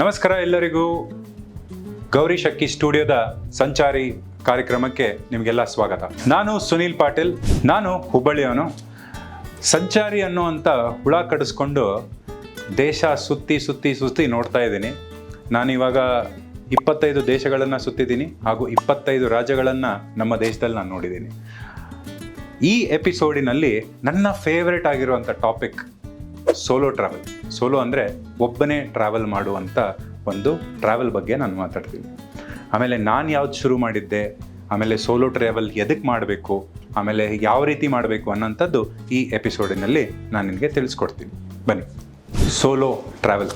ನಮಸ್ಕಾರ ಎಲ್ಲರಿಗೂ. ಗೌರಿ ಶಕ್ಕಿ ಸ್ಟುಡಿಯೋದ ಸಂಚಾರಿ ಕಾರ್ಯಕ್ರಮಕ್ಕೆ ನಿಮಗೆಲ್ಲ ಸ್ವಾಗತ. ನಾನು ಸುನೀಲ್ ಪಾಟೀಲ್, ನಾನು ಹುಬ್ಬಳ್ಳಿಯವನು. ಸಂಚಾರಿ ಅನ್ನುವಂಥ ಹುಳ ಕಡಿಸ್ಕೊಂಡು ದೇಶ ಸುತ್ತಿ ಸುತ್ತಿ ಸುತ್ತಿ ನೋಡ್ತಾ ಇದ್ದೀನಿ. ನಾನು ಇವಾಗ ಇಪ್ಪತ್ತೈದು ದೇಶಗಳನ್ನು ಸುತ್ತಿದ್ದೀನಿ ಹಾಗೂ ಇಪ್ಪತ್ತೈದು ರಾಜ್ಯಗಳನ್ನು ನಮ್ಮ ದೇಶದಲ್ಲಿ ನಾನು ನೋಡಿದ್ದೀನಿ. ಈ ಎಪಿಸೋಡಿನಲ್ಲಿ ನನ್ನ ಫೇವ್ರೇಟ್ ಆಗಿರುವಂಥ ಟಾಪಿಕ್ ಸೋಲೋ ಟ್ರಾವೆಲ್ ಸೋಲೋ ಅಂದರೆ ಒಬ್ಬನೇ ಟ್ರಾವೆಲ್ ಮಾಡುವಂಥ ಒಂದು ಟ್ರಾವೆಲ್ ಬಗ್ಗೆ ನಾನು ಮಾತಾಡ್ತೀನಿ. ಆಮೇಲೆ ನಾನು ಯಾವ್ದು ಶುರು ಮಾಡಿದ್ದೆ? ಆಮೇಲೆ ಸೋಲೋ ಟ್ರಾವೆಲ್ ಎದಕ್ಕೆ ಮಾಡಬೇಕು? ಆಮೇಲೆ ಯಾವ ರೀತಿ ಮಾಡಬೇಕು ಅನ್ನೋಂಥದ್ದು ಈ ಎಪಿಸೋಡಿನಲ್ಲಿ ನಾನು ನಿಮಗೆ ತಿಳಿಸ್ಕೊಡ್ತೀನಿ. ಬನ್ನಿ. ಸೋಲೋ ಟ್ರಾವೆಲ್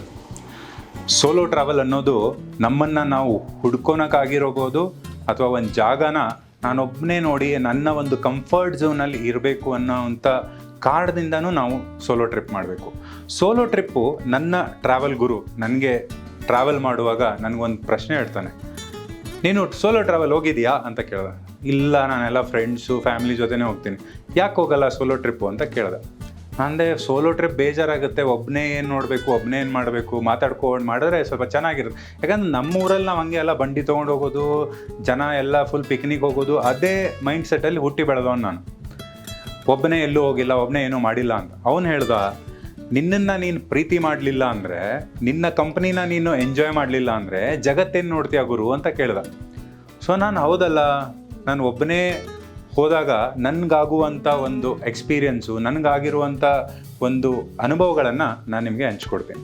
ಸೋಲೋ ಟ್ರಾವೆಲ್ ಅನ್ನೋದು ನಮ್ಮನ್ನು ನಾವು ಹುಡ್ಕೋನಕ್ಕಾಗಿರೋಬೋದು ಅಥವಾ ಒಂದು ಜಾಗನ ನಾನೊಬ್ಬನೇ ನೋಡಿ ನನ್ನ ಒಂದು ಕಂಫರ್ಟ್ ಝೋನಲ್ಲಿ ಇರಬೇಕು ಅನ್ನೋವಂಥ ಕಾರಣದಿಂದನೂ ನಾವು ಸೋಲೋ ಟ್ರಿಪ್ ಮಾಡಬೇಕು. ಸೋಲೋ ಟ್ರಿಪ್ಪು ನನ್ನ ಟ್ರಾವೆಲ್ ಗುರು ನನಗೆ ಟ್ರಾವೆಲ್ ಮಾಡುವಾಗ ನನಗೊಂದು ಪ್ರಶ್ನೆ ಹೇಳ್ತಾನೆ. ನೀನು ಸೋಲೋ ಟ್ರಾವೆಲ್ ಹೋಗಿದ್ಯಾ ಅಂತ ಕೇಳ್ದೆ. ಇಲ್ಲ, ನಾನೆಲ್ಲ ಫ್ರೆಂಡ್ಸು ಫ್ಯಾಮಿಲಿ ಜೊತೆನೇ ಹೋಗ್ತೀನಿ. ಯಾಕೆ ಹೋಗಲ್ಲ ಸೋಲೋ ಟ್ರಿಪ್ಪು ಅಂತ ಕೇಳಿದೆ. ಅಂದರೆ ಸೋಲೋ ಟ್ರಿಪ್ ಬೇಜಾರಾಗುತ್ತೆ ಒಬ್ಬನೇ ಏನು ನೋಡಬೇಕು ಒಬ್ಬನೇ ಏನು ಮಾಡಬೇಕು ಮಾತಾಡ್ಕೊಂಡು ಮಾಡಿದ್ರೆ ಸ್ವಲ್ಪ ಚೆನ್ನಾಗಿರುತ್ತೆ. ಯಾಕಂದ್ರೆ ನಮ್ಮ ಊರಲ್ಲಿ ನಾವು ಹಂಗೆ ಎಲ್ಲ ಬಂಡಿ ತೊಗೊಂಡು ಹೋಗೋದು, ಜನ ಎಲ್ಲ ಫುಲ್ ಪಿಕ್ನಿಕ್ ಹೋಗೋದು, ಅದೇ ಮೈಂಡ್ ಸೆಟ್ಟಲ್ಲಿ ಹುಟ್ಟಿ ಬೆಳೆದವನು ನಾನು. ಒಬ್ಬನೇ ಎಲ್ಲೂ ಹೋಗಿಲ್ಲ ಒಬ್ಬನೇ ಏನೂ ಮಾಡಿಲ್ಲ ಅಂತ. ಅವನು ಹೇಳ್ದ, ನಿನ್ನನ್ನು ನೀನು ಪ್ರೀತಿ ಮಾಡಲಿಲ್ಲ ಅಂದರೆ, ನಿನ್ನ ಕಂಪ್ನಿನ ನೀನು ಎಂಜಾಯ್ ಮಾಡಲಿಲ್ಲ ಅಂದರೆ ಜಗತ್ತೇನು ನೋಡ್ತೀಯ ಗುರು? ಅಂತ ಕೇಳ್ದ. ಸೊ ನಾನು ಹೌದಲ್ಲ, ನಾನು ಒಬ್ಬನೇ ಹೋದಾಗ ನನಗಾಗುವಂಥ ಒಂದು ಎಕ್ಸ್ಪೀರಿಯನ್ಸು ನನಗಾಗಿರುವಂಥ ಒಂದು ಅನುಭವಗಳನ್ನು ನಾನು ನಿಮಗೆ ಹಂಚ್ಕೊಡ್ತೇನೆ.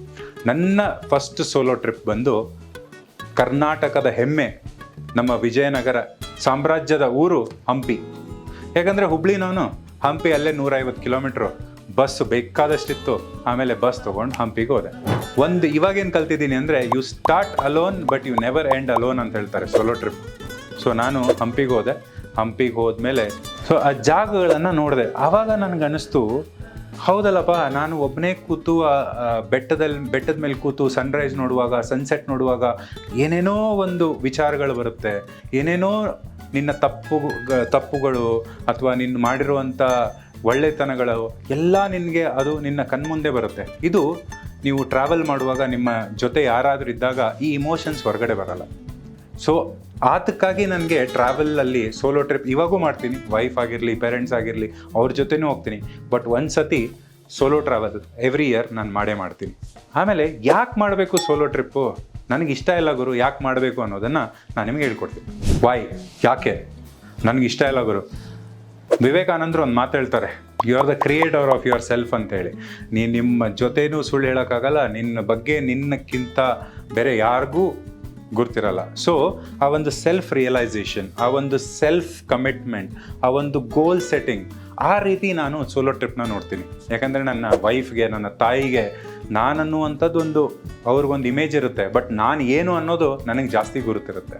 ನನ್ನ ಫಸ್ಟ್ ಸೋಲೋ ಟ್ರಿಪ್ ಬಂದು ಕರ್ನಾಟಕದ ಹೆಮ್ಮೆ, ನಮ್ಮ ವಿಜಯನಗರ ಸಾಮ್ರಾಜ್ಯದ ಊರು ಹಂಪಿ. ಯಾಕಂದರೆ ಹುಬ್ಳಿನವನು ಹಂಪಿ ಅಲ್ಲೇ ನೂರೈವತ್ತು ಕಿಲೋಮೀಟ್ರು. ಬಸ್ ಬೇಕಾದಷ್ಟಿತ್ತು. ಆಮೇಲೆ ಬಸ್ ತೊಗೊಂಡು ಹಂಪಿಗೆ ಹೋದೆ. ಒಂದು ಇವಾಗೇನು ಕಲ್ತಿದ್ದೀನಿ ಅಂದರೆ you start alone but you never end alone ಅಂತ ಹೇಳ್ತಾರೆ ಸೋಲೋ ಟ್ರಿಪ್ ಸೊ ನಾನು ಹಂಪಿಗೆ ಹೋದೆ. ಹಂಪಿಗೆ ಹೋದ್ಮೇಲೆ ಸೊ ಆ ಜಾಗಗಳನ್ನು ನೋಡಿದೆ. ಆವಾಗ ನನಗೆ ಅನಿಸ್ತು ಹೌದಲ್ಲಪ್ಪ, ನಾನು ಒಬ್ಬನೇ ಕೂತು, ಆ ಆ ಬೆಟ್ಟದಲ್ಲಿ ಬೆಟ್ಟದ ಮೇಲೆ ಕೂತು ಸನ್ರೈಸ್ ನೋಡುವಾಗ ಸನ್ಸೆಟ್ ನೋಡುವಾಗ ಏನೇನೋ ಒಂದು ವಿಚಾರಗಳು ಬರುತ್ತೆ. ಏನೇನೋ ನಿನ್ನ ತಪ್ಪು ತಪ್ಪುಗಳು ಅಥವಾ ನಿನ್ನ ಮಾಡಿರುವಂಥ ಒಳ್ಳೆತನಗಳು ಎಲ್ಲ ನಿನಗೆ ಅದು ನಿನ್ನ ಕಣ್ಮುಂದೆ ಬರುತ್ತೆ. ಇದು ನೀವು ಟ್ರಾವೆಲ್ ಮಾಡುವಾಗ ನಿಮ್ಮ ಜೊತೆ ಯಾರಾದರೂ ಇದ್ದಾಗ ಈ ಇಮೋಷನ್ಸ್ ಹೊರಗಡೆ ಬರಲ್ಲ. ಸೊ ಆತಕ್ಕಾಗಿ ನನಗೆ ಟ್ರಾವೆಲಲ್ಲಿ ಸೋಲೋ ಟ್ರಿಪ್ ಇವಾಗೂ ಮಾಡ್ತೀನಿ. ವೈಫ್ ಆಗಿರಲಿ ಪೇರೆಂಟ್ಸ್ ಆಗಿರಲಿ, ಅವ್ರ ಜೊತೆನೂ ಹೋಗ್ತೀನಿ. ಬಟ್ ಒಂದು ಸತಿ ಸೋಲೋ ಟ್ರಾವೆಲ್ ಎವ್ರಿ ಇಯರ್ ನಾನು ಮಾಡೇ ಮಾಡ್ತೀನಿ. ಆಮೇಲೆ ಯಾಕೆ ಮಾಡಬೇಕು ಸೋಲೋ ಟ್ರಿಪ್ಪು ನನಗೆ ಇಷ್ಟ ಇಲ್ಲ ಗುರು, ಯಾಕೆ ಮಾಡಬೇಕು ಅನ್ನೋದನ್ನು ನಾನು ನಿಮಗೆ ಹೇಳ್ಕೊಡ್ತೀನಿ. ವಾಯ್ ಯಾಕೆ? ನನಗೆ ಇಷ್ಟ ಇಲ್ಲ ಗುರು. ವಿವೇಕಾನಂದರು ಒಂದು ಮಾತು ಹೇಳ್ತಾರೆ you are the creator of your self ಅಂತ ಹೇಳಿ ನೀನು ನಿಮ್ಮ ಜೊತೆನೂ ಸುಳ್ಳು ಹೇಳೋಕ್ಕಾಗಲ್ಲ, ನಿನ್ನ ಬಗ್ಗೆ ನಿನ್ನಕ್ಕಿಂತ ಬೇರೆ ಯಾರಿಗೂ ಗುರ್ತಿರಲ್ಲ. ಸೊ ಆ ಒಂದು ಸೆಲ್ಫ್ ರಿಯಲೈಸೇಷನ್ ಆ ಒಂದು ಸೆಲ್ಫ್ ಕಮಿಟ್ಮೆಂಟ್ ಆ ಒಂದು ಗೋಲ್ ಸೆಟ್ಟಿಂಗ್ ಆ ರೀತಿ ನಾನು ಸೋಲೋ ಟ್ರಿಪ್ನ ನೋಡ್ತೀನಿ. ಯಾಕಂದರೆ ನನ್ನ ವೈಫ್ಗೆ ನನ್ನ ತಾಯಿಗೆ ನಾನು ಅನ್ನುವಂಥದ್ದು ಒಂದು ಅವ್ರಿಗೊಂದು ಇಮೇಜ್ ಇರುತ್ತೆ. ಬಟ್ ನಾನು ಏನು ಅನ್ನೋದು ನನಗೆ ಜಾಸ್ತಿ ಗುರುತಿರುತ್ತೆ.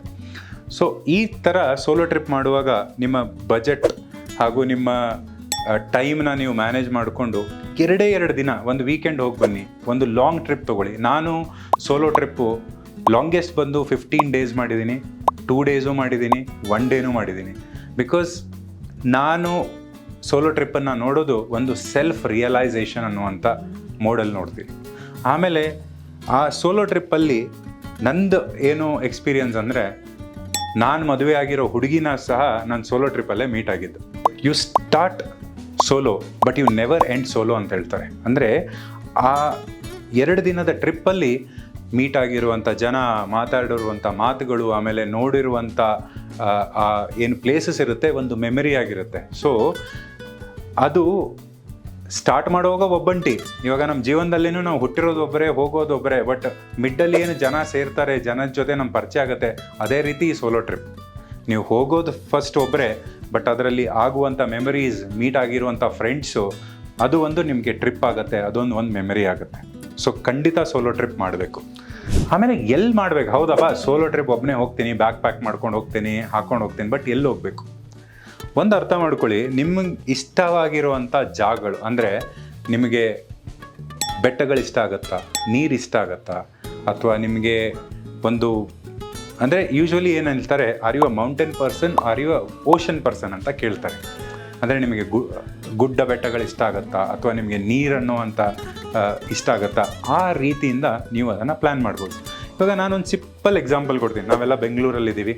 ಸೊ ಈ ಥರ ಸೋಲೋ ಟ್ರಿಪ್ ಮಾಡುವಾಗ ನಿಮ್ಮ ಬಜೆಟ್ ಹಾಗೂ ನಿಮ್ಮ ಟೈಮ್ನ ನೀವು ಮ್ಯಾನೇಜ್ ಮಾಡಿಕೊಂಡು ಎರಡೇ ಎರಡು ದಿನ ಒಂದು ವೀಕೆಂಡ್ ಹೋಗಿ ಬನ್ನಿ. ಒಂದು ಲಾಂಗ್ ಟ್ರಿಪ್ ತೊಗೊಳ್ಳಿ. ನಾನು ಸೋಲೋ ಟ್ರಿಪ್ಪು ಲಾಂಗೆಸ್ಟ್ ಬಂದು ಫಿಫ್ಟೀನ್ ಡೇಸ್ ಮಾಡಿದ್ದೀನಿ. ಟೂ ಡೇಸು ಮಾಡಿದ್ದೀನಿ. ಒನ್ ಡೇನೂ ಮಾಡಿದ್ದೀನಿ. ಬಿಕಾಸ್ ನಾನು ಸೋಲೋ ಟ್ರಿಪ್ಪನ್ನು ನೋಡೋದು ಒಂದು ಸೆಲ್ಫ್ ರಿಯಲೈಸೇಷನ್ ಅನ್ನುವಂಥ ಮೋಡಲ್ ನೋಡ್ತೀವಿ. ಆಮೇಲೆ ಆ ಸೋಲೋ ಟ್ರಿಪ್ಪಲ್ಲಿ ನಂದು ಏನು ಎಕ್ಸ್ಪೀರಿಯನ್ಸ್ ಅಂದರೆ ನಾನು ಮದುವೆ ಆಗಿರೋ ಹುಡುಗಿನ ಸಹ ನಾನು ಸೋಲೋ ಟ್ರಿಪ್ಪಲ್ಲೇ ಮೀಟ್ ಆಗಿದ್ದು. You start solo but you never end solo ಅಂತ ಹೇಳ್ತಾರೆ. ಅಂದರೆ ಆ ಎರಡು ದಿನದ ಟ್ರಿಪ್ಪಲ್ಲಿ ಮೀಟ್ ಆಗಿರುವಂಥ ಜನ ಮಾತಾಡಿರುವಂಥ ಮಾತುಗಳು, ಆಮೇಲೆ ನೋಡಿರುವಂಥ ಏನು ಪ್ಲೇಸಸ್ ಇರುತ್ತೆ, ಒಂದು ಮೆಮರಿ ಆಗಿರುತ್ತೆ. ಸೊ ಅದು ಸ್ಟಾರ್ಟ್ ಮಾಡುವಾಗ ಒಬ್ಬಂಟಿ. ಇವಾಗ ನಮ್ಮ ಜೀವನದಲ್ಲೇನು ನಾವು ಹುಟ್ಟಿರೋದು ಒಬ್ಬರೇ, ಹೋಗೋದು ಒಬ್ಬರೇ ಬಟ್ ಮಿಡ್ಡಲ್ಲಿ ಏನು ಜನ ಸೇರ್ತಾರೆ, ಜನದ ಜೊತೆ ನಮ್ಮ ಪರಿಚಯ ಆಗುತ್ತೆ, ಅದೇ ರೀತಿ ಈ ಸೋಲೋ ಟ್ರಿಪ್ ನೀವು ಹೋಗೋದು ಫಸ್ಟ್ ಒಬ್ಬರೇ ಬಟ್ ಅದರಲ್ಲಿ ಆಗುವಂಥ ಮೆಮರೀಸ್ ಮೀಟ್ ಆಗಿರುವಂಥ ಫ್ರೆಂಡ್ಸು ಅದು ಒಂದು ನಿಮಗೆ ಟ್ರಿಪ್ ಆಗುತ್ತೆ, ಅದೊಂದು ಒಂದು ಮೆಮರಿ ಆಗುತ್ತೆ. ಸೊ ಖಂಡಿತ ಸೋಲೋ ಟ್ರಿಪ್ ಮಾಡಬೇಕು. ಆಮೇಲೆ ಎಲ್ಲಿ ಮಾಡ್ಬೇಕು? ಹೌದಪ್ಪ ಸೋಲೋ ಟ್ರಿಪ್ ಒಬ್ಬನೇ ಹೋಗ್ತೀನಿ ಬ್ಯಾಕ್ ಪ್ಯಾಕ್ ಮಾಡ್ಕೊಂಡು ಹೋಗ್ತೀನಿ, ಹಾಕೊಂಡು ಹೋಗ್ತೀನಿ ಬಟ್ ಎಲ್ಲಿ ಹೋಗ್ಬೇಕು? ಒಂದು ಅರ್ಥ ಮಾಡ್ಕೊಳ್ಳಿ ನಿಮಗೆ ಇಷ್ಟವಾಗಿರುವಂಥ ಜಾಗಗಳು, ಅಂದರೆ ನಿಮಗೆ ಬೆಟ್ಟಗಳು ಇಷ್ಟ ಆಗುತ್ತಾ? ನೀರು ಇಷ್ಟ ಆಗುತ್ತಾ? ಅಥವಾ ನಿಮಗೆ ಒಂದು, ಅಂದರೆ ಯೂಶ್ವಲಿ ಏನು ಹೇಳ್ತಾರೆ are you mountain person are you ocean person ಅಂತ ಕೇಳ್ತಾರೆ. ಅಂದರೆ ನಿಮಗೆ ಗು, ಗುಡ್ಡ ಬೆಟ್ಟಗಳು ಇಷ್ಟ ಆಗುತ್ತಾ? ಅಥವಾ ನಿಮಗೆ ನೀರನ್ನು ಅಂತ ಇಷ್ಟ ಆಗುತ್ತಾ? ಆ ರೀತಿಯಿಂದ ನೀವು ಅದನ್ನು ಪ್ಲ್ಯಾನ್ ಮಾಡ್ಬೋದು. ಇವಾಗ ನಾನೊಂದು ಸಿಂಪಲ್ ಎಕ್ಸಾಂಪಲ್ ಕೊಡ್ತೀನಿ. ನಾವೆಲ್ಲ ಬೆಂಗಳೂರಲ್ಲಿದ್ದೀವಿ.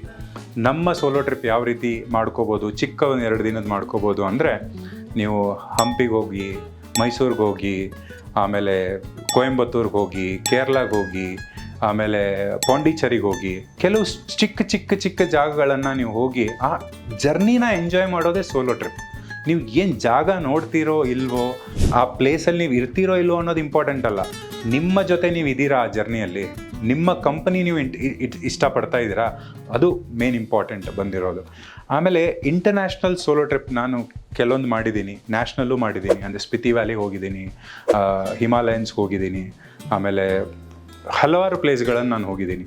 ನಮ್ಮ ಸೋಲೋ ಟ್ರಿಪ್ ಯಾವ ರೀತಿ ಮಾಡ್ಕೋಬೋದು ಚಿಕ್ಕ ಒಂದು ಎರಡು ದಿನದ ಮಾಡ್ಕೋಬೋದು ಅಂದರೆ ನೀವು ಹಂಪಿಗೆ ಹೋಗಿ, ಮೈಸೂರಿಗೆ ಹೋಗಿ, ಆಮೇಲೆ ಕೋಯಂಬತ್ತೂರ್ಗೆ ಹೋಗಿ, ಕೇರಳಗೆ ಹೋಗಿ, ಆಮೇಲೆ ಪಾಂಡಿಚೇರಿಗೆ ಹೋಗಿ, ಕೆಲವು ಚಿಕ್ಕ ಚಿಕ್ಕ ಚಿಕ್ಕ ಜಾಗಗಳನ್ನು ನೀವು ಹೋಗಿ, ಆ ಜರ್ನಿನ ಎಂಜಾಯ್ ಮಾಡೋದೇ ಸೋಲೋ ಟ್ರಿಪ್ ನೀವು ಏನು ಜಾಗ ನೋಡ್ತೀರೋ ಇಲ್ವೋ, ಆ ಪ್ಲೇಸಲ್ಲಿ ನೀವು ಇರ್ತೀರೋ ಇಲ್ವೋ ಅನ್ನೋದು ಇಂಪಾರ್ಟೆಂಟ್ ಅಲ್ಲ. ನಿಮ್ಮ ಜೊತೆ ನೀವು ಇದ್ದೀರಾ ಆ ಜರ್ನಿಯಲ್ಲಿ? ನಿಮ್ಮ ಕಂಪನಿ ನೀವು ಇಂಟ್- ಇಷ್ಟಪಡ್ತಾ ಇದ್ದೀರಾ? ಅದು ಮೇನ್ ಇಂಪಾರ್ಟೆಂಟ್ ಬಂದಿರೋದು. ಆಮೇಲೆ ಇಂಟರ್ನ್ಯಾಷನಲ್ ಸೋಲೋ ಟ್ರಿಪ್ ನಾನು ಕೆಲವೊಂದು ಮಾಡಿದ್ದೀನಿ. ನ್ಯಾಷನಲ್ಲೂ ಮಾಡಿದ್ದೀನಿ. ಅಂದರೆ ಸ್ಪಿತಿ ವ್ಯಾಲಿ ಹೋಗಿದ್ದೀನಿ ಹಿಮಾಲಯನ್ಸ್ಗೆ ಹೋಗಿದ್ದೀನಿ, ಆಮೇಲೆ ಹಲವಾರು ಪ್ಲೇಸ್ಗಳನ್ನು ನಾನು ಹೋಗಿದ್ದೀನಿ.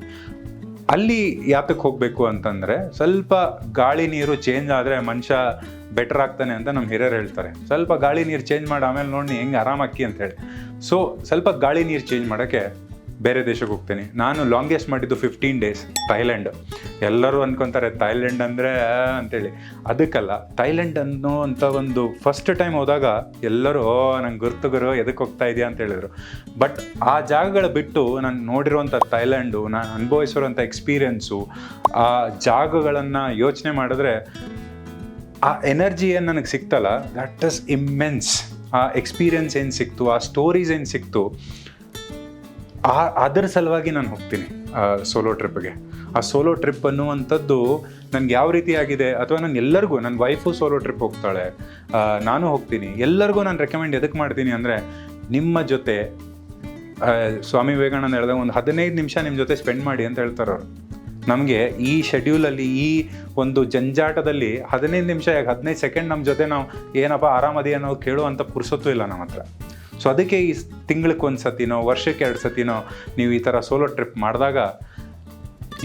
ಅಲ್ಲಿ ಯಾತಕ್ಕೆ ಹೋಗಬೇಕು ಅಂತಂದರೆ ಸ್ವಲ್ಪ ಗಾಳಿ ನೀರು ಚೇಂಜ್ ಆದರೆ ಮನುಷ್ಯ ಬೆಟರ್ ಆಗ್ತಾನೆ ಅಂತ ನಮ್ಮ ಹಿರಿಯರು ಹೇಳ್ತಾರೆ. ಸ್ವಲ್ಪ ಗಾಳಿ ನೀರು ಚೇಂಜ್ ಮಾಡಿ ಆಮೇಲೆ ನೋಡಿ ಹೆಂಗೆ ಆರಾಮಕ್ಕಿ ಅಂತ ಹೇಳಿ. ಸೊ ಸ್ವಲ್ಪ ಗಾಳಿ ನೀರು ಚೇಂಜ್ ಮಾಡೋಕ್ಕೆ ಬೇರೆ ದೇಶಕ್ಕೆ ಹೋಗ್ತೀನಿ. ನಾನು ಲಾಂಗೆಸ್ಟ್ ಮಾಡಿದ್ದು ಫಿಫ್ಟೀನ್ ಡೇಸ್ ಥೈಲ್ಯಾಂಡ್ ಎಲ್ಲರೂ ಅನ್ಕೊಂತಾರೆ ಥೈಲ್ಯಾಂಡ್ ಅಂದರೆ ಅಂತೇಳಿ. ಅದಕ್ಕಲ್ಲ ಥೈಲ್ಯಾಂಡ್ ಅನ್ನೋ ಅಂತ ಒಂದು ಫಸ್ಟ್ ಟೈಮ್ ಹೋದಾಗ ಎಲ್ಲರೂ ನಂಗೆ ಗುರ್ತುಗರು ಎದಕ್ಕೆ ಹೋಗ್ತಾ ಇದೆಯಾ? ಅಂತ ಹೇಳಿದ್ರು. ಬಟ್ ಆ ಜಾಗಗಳ ಬಿಟ್ಟು ನಾನು ನೋಡಿರುವಂಥ ಥೈಲ್ಯಾಂಡು ನಾನು ಅನುಭವಿಸಿರುವಂಥ ಎಕ್ಸ್ಪೀರಿಯೆನ್ಸು ಆ ಜಾಗಗಳನ್ನು ಯೋಚನೆ ಮಾಡಿದ್ರೆ, ಆ ಎನರ್ಜಿ ಏನು ನನಗೆ ಸಿಕ್ತಲ್ಲ ದಟ್ ಇಸ್ ಇಮ್ಮೆನ್ಸ್ ಆ ಎಕ್ಸ್ಪೀರಿಯನ್ಸ್ ಏನು ಸಿಕ್ತು, ಆ ಸ್ಟೋರೀಸ್ ಏನು ಸಿಕ್ತು ಆ ಅದರ ಸಲುವಾಗಿ ನಾನು ಹೋಗ್ತೀನಿ ಸೋಲೋ ಟ್ರಿಪ್ಗೆ ಆ ಸೋಲೋ ಟ್ರಿಪ್ ಅನ್ನುವಂಥದ್ದು ನನಗೆ ಯಾವ ರೀತಿ ಆಗಿದೆ ಅಥವಾ ನಾನು ಎಲ್ಲರಿಗೂ, ನನ್ನ ವೈಫು ಸೋಲೋ ಟ್ರಿಪ್ ಹೋಗ್ತಾಳೆ ನಾನು ಹೋಗ್ತೀನಿ, ಎಲ್ಲರಿಗೂ ನಾನು ರೆಕಮೆಂಡ್ ಎದಕ್ಕೆ ಮಾಡ್ತೀನಿ ಅಂದರೆ ನಿಮ್ಮ ಜೊತೆ ಸ್ವಾಮಿ ವಿವೇಕಾನಂದ ಹೇಳಿದ ಒಂದು ಹದಿನೈದು ನಿಮಿಷ ನಿಮ್ಮ ಜೊತೆ ಸ್ಪೆಂಡ್ ಮಾಡಿ ಅಂತ ಹೇಳ್ತಾರೆ ಅವರು. ನಮಗೆ ಈ ಶೆಡ್ಯೂಲಲ್ಲಿ ಈ ಒಂದು ಜಂಜಾಟದಲ್ಲಿ ಹದಿನೈದು ನಿಮಿಷ ಯಾಕೆ ಹದಿನೈದು ಸೆಕೆಂಡ್ ನಮ್ಮ ಜೊತೆ ನಾವು ಏನಪ್ಪ ಆರಾಮದಿ ಅನ್ನೋ ಕೇಳುವಂಥ ಪುರುಸತ್ತು ಇಲ್ಲ ನಮ್ಮ ಹತ್ರ. ಸೊ ಅದಕ್ಕೆ ಈ ತಿಂಗಳಿಗೆ ಒಂದು ಸತಿನೋ ವರ್ಷಕ್ಕೆ ಎರಡು ಸತಿನೋ ನೀವು ಈ ಥರ ಸೋಲೋ ಟ್ರಿಪ್ ಮಾಡಿದಾಗ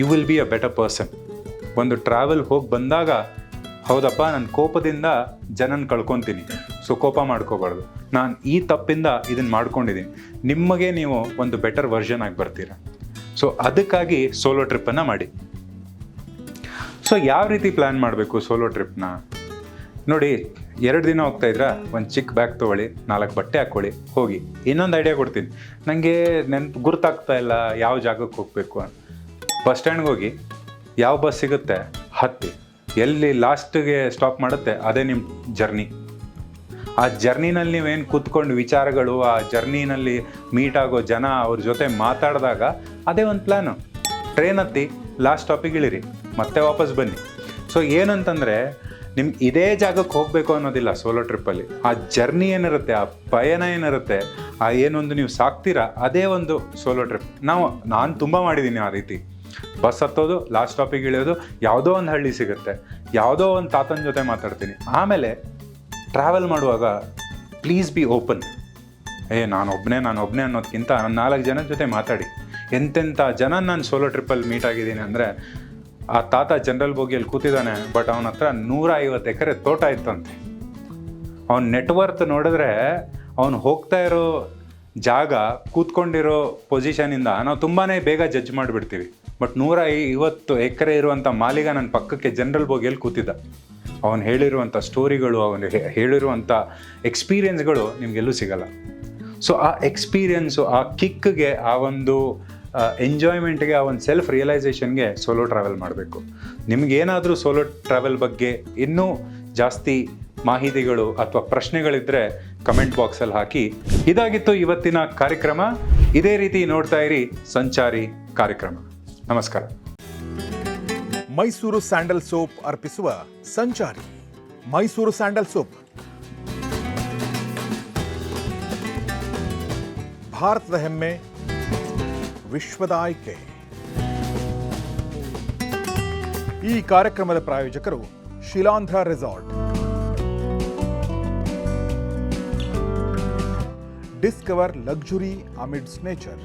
you will be a better person ಒಂದು ಟ್ರಾವೆಲ್ ಹೋಗಿ ಬಂದಾಗ, ಹೌದಪ್ಪ, ನಾನು ಕೋಪದಿಂದ ಜನನ ಕಳ್ಕೊತೀನಿ. ಸೊ ಕೋಪ ಮಾಡ್ಕೋಬಾರ್ದು. ನಾನು ಈ ತಪ್ಪಿಂದ ಇದನ್ನು ಮಾಡ್ಕೊಂಡಿದ್ದೀನಿ ನಿಮಗೆ ನೀವು ಒಂದು ಬೆಟರ್ ವರ್ಷನ್ ಆಗಿ ಬರ್ತೀರ. ಸೊ ಅದಕ್ಕಾಗಿ ಸೋಲೋ ಟ್ರಿಪ್ಪನ್ನು ಮಾಡಿ. ಸೊ ಯಾವ ರೀತಿ ಪ್ಲ್ಯಾನ್ ಮಾಡಬೇಕು ಸೋಲೋ ಟ್ರಿಪ್ನ ನೋಡಿ ಎರಡು ದಿನ ಹೋಗ್ತಾ ಇದ್ರಾ? ಒಂದು ಚಿಕ್ಕ ಬ್ಯಾಗ್ ತೊಗೊಳ್ಳಿ, ನಾಲ್ಕು ಬಟ್ಟೆ ಹಾಕ್ಕೊಳ್ಳಿ ಹೋಗಿ. ಇನ್ನೊಂದು ಐಡಿಯಾ ಕೊಡ್ತೀನಿ. ನನಗೆ ನೆನ್ಪು ಗುರ್ತಾಗ್ತಾ ಇಲ್ಲ ಯಾವ ಜಾಗಕ್ಕೆ ಹೋಗಬೇಕು ಅಂತ. ಬಸ್ ಸ್ಟ್ಯಾಂಡ್ಗೆ ಹೋಗಿ, ಯಾವ ಬಸ್ ಸಿಗುತ್ತೆ ಹತ್ತಿ. ಎಲ್ಲಿ ಲಾಸ್ಟಿಗೆ ಸ್ಟಾಪ್ ಮಾಡುತ್ತೆ ಅದೇ ನಿಮ್ಮ ಜರ್ನಿ ಆ ಜರ್ನಿನಲ್ಲಿ ನೀವೇನು ಕೂತ್ಕೊಂಡು ವಿಚಾರಗಳು, ಆ ಜರ್ನಿನಲ್ಲಿ ಮೀಟ್ ಆಗೋ ಜನ ಅವ್ರ ಜೊತೆ ಮಾತಾಡಿದಾಗ ಅದೇ ಒಂದು ಪ್ಲ್ಯಾನು ಟ್ರೈನ್ ಹತ್ತಿ ಲಾಸ್ಟ್ ಸ್ಟಾಪಿಗೆ ಇಳಿರಿ. ಮತ್ತೆ ವಾಪಸ್ ಬನ್ನಿ. ಸೊ ಏನಂತಂದರೆ ನಿಮ್ಗೆ ಇದೇ ಜಾಗಕ್ಕೆ ಹೋಗಬೇಕು ಅನ್ನೋದಿಲ್ಲ ಸೋಲೋ ಟ್ರಿಪ್ಪಲ್ಲಿ ಆ ಜರ್ನಿ ಏನಿರುತ್ತೆ, ಆ ಪಯಣ ಏನಿರುತ್ತೆ, ಆ ಏನೊಂದು ನೀವು ಸಾಕ್ತೀರಾ, ಅದೇ ಒಂದು ಸೋಲೋ ಟ್ರಿಪ್ ನಾವು, ನಾನು ತುಂಬ ಮಾಡಿದ್ದೀನಿ ಆ ರೀತಿ. ಬಸ್ ಹತ್ತೋದು ಲಾಸ್ಟ್ ಸ್ಟಾಪಿಗೆ ಇಳಿಯೋದು, ಯಾವುದೋ ಒಂದು ಹಳ್ಳಿ ಸಿಗುತ್ತೆ. ಯಾವುದೋ ಒಂದು ತಾತನ ಜೊತೆ ಮಾತಾಡ್ತೀನಿ. ಆಮೇಲೆ ಟ್ರಾವೆಲ್ ಮಾಡುವಾಗ ಪ್ಲೀಸ್ ಬಿ ಓಪನ್ ಏ, ನಾನು ಒಬ್ಬನೇ ನಾನು ಒಬ್ಬನೇ ಅನ್ನೋದಕ್ಕಿಂತ ನಾನು ನಾಲ್ಕು ಜನದ ಜೊತೆ ಮಾತಾಡಿ. ಎಂತೆಂಥ ಜನ ನಾನು ಸೋಲೋ ಟ್ರಿಪ್ಪಲ್ಲಿ ಮೀಟ್ ಆಗಿದ್ದೀನಿ ಅಂದರೆ ಆ ತಾತ ಜನರಲ್ ಬೋಗಿಯಲ್ಲಿ ಕೂತಿದ್ದಾನೆ ಬಟ್ ಅವನ ಹತ್ರ ನೂರ ಐವತ್ತು ಎಕರೆ ತೋಟ ಇತ್ತಂತೆ. ಅವನ ನೆಟ್ವರ್ತ್ ನೋಡಿದ್ರೆ ಅವನು ಹೋಗ್ತಾ ಇರೋ ಜಾಗ, ಕೂತ್ಕೊಂಡಿರೋ ಪೊಸಿಷನಿಂದ ನಾವು ತುಂಬಾ ಬೇಗ ಜಡ್ಜ್ ಮಾಡಿಬಿಡ್ತೀವಿ ಬಟ್ ನೂರ ಐವತ್ತು ಎಕರೆ ಇರುವಂಥ ಮಾಲೀಗ ನನ್ನ ಪಕ್ಕಕ್ಕೆ ಜನರಲ್ ಬೋಗಿಯಲ್ಲಿ ಕೂತಿದ್ದ. ಅವನು ಹೇಳಿರುವಂಥ ಸ್ಟೋರಿಗಳು ಅವನು ಹೇಳಿರುವಂಥ ಎಕ್ಸ್ಪೀರಿಯನ್ಸ್ಗಳು ನಿಮಗೆಲ್ಲೂ ಸಿಗಲ್ಲ. ಸೊ ಆ ಎಕ್ಸ್ಪೀರಿಯನ್ಸು ಆ ಕಿಕ್ಗೆ ಆ ಒಂದು ಎಂಜಾಯ್ಮೆಂಟ್ಗೆ ಆ ಒಂದು ಸೆಲ್ಫ್ ರಿಯಲೈಸೇಷನ್ಗೆ ಸೋಲೋ ಟ್ರಾವೆಲ್ ಮಾಡಬೇಕು. ನಿಮಗೇನಾದರೂ ಸೋಲೋ ಟ್ರಾವೆಲ್ ಬಗ್ಗೆ ಇನ್ನೂ ಜಾಸ್ತಿ ಮಾಹಿತಿಗಳು ಅಥವಾ ಪ್ರಶ್ನೆಗಳಿದ್ದರೆ ಕಮೆಂಟ್ ಬಾಕ್ಸಲ್ಲಿ ಹಾಕಿ. ಇದಾಗಿತ್ತು ಇವತ್ತಿನ ಕಾರ್ಯಕ್ರಮ. ಇದೇ ರೀತಿ ನೋಡ್ತಾ ಇರಿ ಸಂಚಾರಿ ಕಾರ್ಯಕ್ರಮ. ನಮಸ್ಕಾರ. ಮೈಸೂರು ಸ್ಯಾಂಡಲ್ ಸೋಪ್ ಅರ್ಪಿಸುವ ಸಂಚಾರಿ, ಮೈಸೂರು ಸ್ಯಾಂಡಲ್ ಸೋಪ್. ಭಾರತದ ಹೆಮ್ಮೆ ವಿಶ್ವದ ಆಯ್ಕೆ ಈ ಕಾರ್ಯಕ್ರಮದ ಪ್ರಾಯೋಜಕರು Shilandhra resort discover luxury amidst nature